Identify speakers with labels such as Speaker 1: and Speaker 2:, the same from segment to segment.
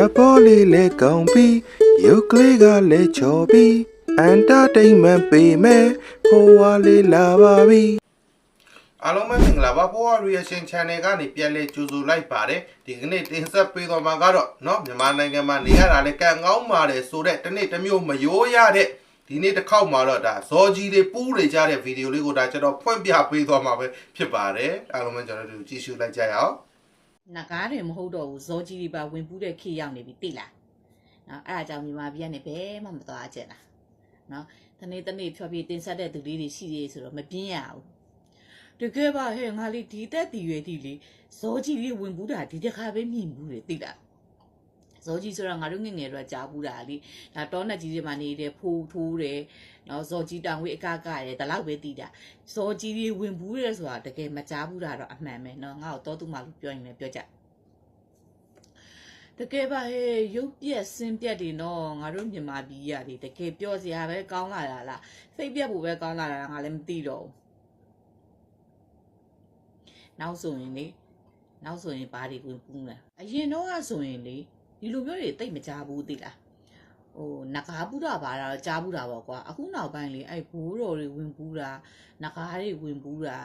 Speaker 1: က်ပေါ်လေးလဲကောင်းပြီးရုပ်ကလေးကလည်းချော်ပြီးအန်တာတိန်မန်ပေးမယ်ဖိုးဝါလေးလာပါပြီအားလုံးပဲမင်္ဂလာပါဖိုးဝါ reaction channel ကနေပြန်လဲကြိုဆိုလိုက်ပါတယ်ဒီကနေ့တင်ဆက်ပေးတော်မှာကတော့เนาะမြန်မာနိုင်ငံမှာနေရတာလဲကံကောင်းပါတယ်ဆိုတဲ့တစ်နေ့တစ်မျိုးမယိုးရတဲ့ဒီနေ့တစ်ခေါက်မှာတော့ဒါဇော်ကြီးတွေပူးနေကြတဲ့ဗီဒီယိုလေးကိုဒါကျွန်တော်ဖွင့်ပြပေးသွားမှာပဲဖြစ်ပါတယ်အားလုံးပဲကျွန်တော်တို့ကြည့်ရှုလိုက်ကြရအောင်
Speaker 2: နဂါးတွေမဟုတ်တော့ဘူးဇောကြီးတွေပါဝင်ပူးတဲ့ခေတ်ရောက်နေပြီတိလားနော်အဲ့ဒါကြောင့်မြန်မာပြည်ကနေဘယ်မှမသွားကြလားနော်တနေ့တနေ့ဖြောပြတင်ဆက်တဲ့သူလေးတွေရှိသေးဆိုတော့မပြင်းရဘူးတကယ်ပါဟဲ့ငါလေးဒီတက်တီရွယ်တီလေးဇောကြီးတွေဝင်ပူးတာဒီတစ်ခါပဲမြင်ဘူးလေတိလား ဇောကြီးဆိုတော့ငါတို့ငယ်ငယ်တော့ကြားဘူးတာလေဒါတောနက်ကြီးတွေမှာနေတဲ့ဖိုးထိုးတယ်နော်ဇောကြီးတောင်ဝေးအကကရဲဒါလောက်ပဲတည်တာဇောကြီးတွေဝင်ဘူးရဲဆိုတာတကယ်မကြားဘူးတာတော့အမှန်ပဲနော်ငါ့ကိုတောသူမလို့ပြောရင်လည်းပြောကြတကယ်ပါဟဲ့ရုပ်ပြက်စင်းပြက်တွေနော်ငါတို့မြန်မာပြည်ရတယ်တကယ်ပြောစရာပဲကောင်းလာတာလားစိတ်ပြက်ဖို့ပဲကောင်းလာတာလားငါလည်းမသိတော့ဘူးနောက်ဆိုရင်လေနောက်ဆိုရင်ဘာတွေဝင်ပူးလဲအရင်တော့ကဆိုရင်လေ ဒီလိုမျိုးတွေတိတ်မကြဘူးသိလားဟိုနဂါပူတာပါတော့ကြားဘူးတာပေါ့ကွာအခုနောက်ပိုင်းလေအဲ့ဘိုးတော်တွေဝင်ပူးတာနဂါတွေဝင်ပူးတာ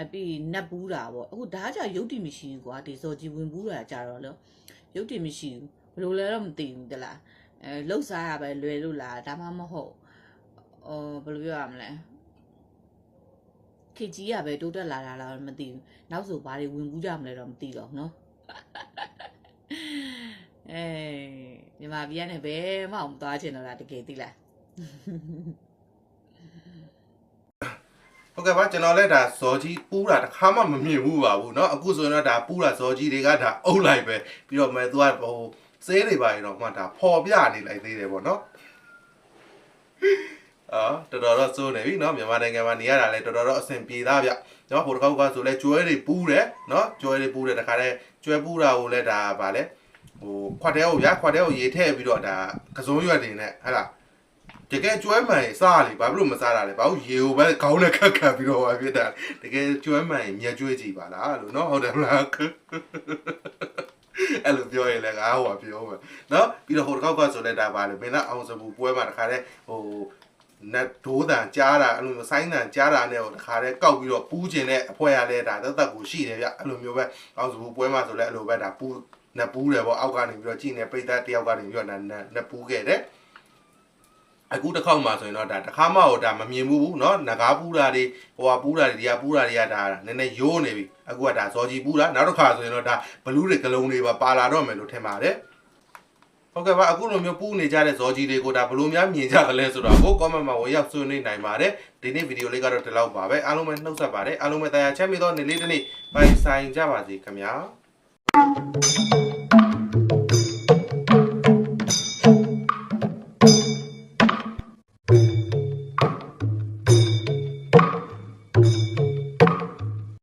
Speaker 2: အပြီးနတ်ပူးတာပေါ့အခုဒါကြရုပ်တိမရှိဘူးကွာဒီစော်ကြီးဝင်ပူးတာကြတော့လေ ရုပ်တည်မရှိဘူးဘယ်လိုလဲတော့မသိဘူးတလားအဲလှုပ်ရှားရပဲလွယ်လို့လားဒါမှမဟုတ်အော်ဘယ်လိုပြောရမလဲခေတ်ကြီးရပဲတိုးတက်လာတာလားမသိဘူးနောက်ဆိုဘာတွေဝင်ကူးကြမလဲတော့မသိတော့ဘူးเนาะ အဲညီမပြကနေဘယ်မှမသွားချင်တော့တာတကယ်သိလား
Speaker 1: ဟုတ်ကဲ့ပါကျွန်တော်လည်းဒါဇော်ကြီးပူးတာတစ်ခါမှမမြင်ဘူးပါဘူးเนาะအခုဆိုရင်တော့ဒါပူးတာဇော်ကြီးတွေကဒါအုပ်လိုက်ပဲပြီးတော့မဲ့သူကဟိုစေးတွေပါရင်တော့မှဒါဖော်ပြနေလိုက်သေးတယ်ပေါ့เนาะအာတော်တော်တော့စိုးနေပြီเนาะမြန်မာနိုင်ငံမှာနေရတာလဲတော်တော်တော့အဆင်ပြေသားဗျเนาะဟိုတစ်ခေါက်ကဆိုလဲကျွဲတွေပူးတယ်เนาะကျွဲတွေပူးတယ်တခါလဲကျွဲပူးတာကိုလဲဒါဗာလဲ ဟိုခွက်တဲကိုဗျာခွက်တဲကိုရေထည့်ပြီးတော့ဒါကစုံရွက်တွေနဲ့ဟဲ့လားတကယ်ကျွဲမှန်ရင်စားလေဘာဖြစ်လို့မစားတာလဲဘာလို့ရေကိုပဲခေါင်းနဲ့ခက်ခတ်ပြီးတော့ပါဖြစ်တာတကယ်ကျွဲမှန်ရင်မြက်ကျွေးကြည့်ပါလားလို့နော်ဟုတ်တယ်မလားအဲ့လိုပြောရင်လည်းငါဟိုကပြောမယ်နော်ပြီးတော့ဟိုတစ်ခေါက်ကဆိုလဲဒါပါလေမင်းကအောင်စပူပွဲမှာတခါတည်းဟိုနတ်ဒိုးတန်ကြားတာအဲ့လိုမျိုးဆိုင်းတန်ကြားတာနဲ့ဟိုတခါတည်းကောက်ပြီးတော့ပူးကျင်တဲ့အဖွဲရလဲဒါသက်သက်ကိုရှိတယ်ဗျအဲ့လိုမျိုးပဲအောင်စပူပွဲမှာဆိုလဲအဲ့လိုပဲဒါပူး နတ်ပူးတယ်ပေါ့အောက်ကနေပြီးတော့ကြည့်နေပိတ်သက်တယောက်ကနေပြီးတော့နတ်နတ်ပူးခဲ့တယ် အခုတစ်ခေါက်မှဆိုရင်တော့ဒါတစ်ခါမှတော့ဒါမမြင်ဘူးဘူးเนาะငကားပူးတာတွေဟိုဟာပူးတာတွေဒီဟာပူးတာတွေကဒါနည်းနည်းရိုးနေပြီအခုကဒါဇော်ကြီးပူးတာနောက်တစ်ခါဆိုရင်တော့ဒါဘလူးတွေကလုံးတွေပါပါလာတော့မယ်လို့ထင်ပါတယ်ဟုတ်ကဲ့ပါအခုလိုမျိုးပူးနေကြတဲ့ဇော်ကြီးတွေကိုဒါဘလို့များမြင်ကြသလဲဆိုတော့ကို comment မှာဝေရောက်ဆွေးနွေးနိုင်ပါတယ်ဒီနေ့ဗီဒီယိုလေးကတော့ဒီလောက်ပါပဲအားလုံးပဲနှုတ်ဆက်ပါတယ်အားလုံးပဲတရားချမ်းမြေသောနေ့လေးတစ်နေ့ပိုင်ဆိုင်ကြပါစေခင်ဗျာ Thank you.